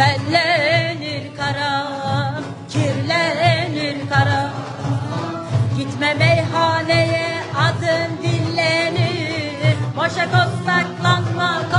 Tellenir karam, kirlenir karam Gitme meyhaneye adın dinlenir Boşa koz saklanma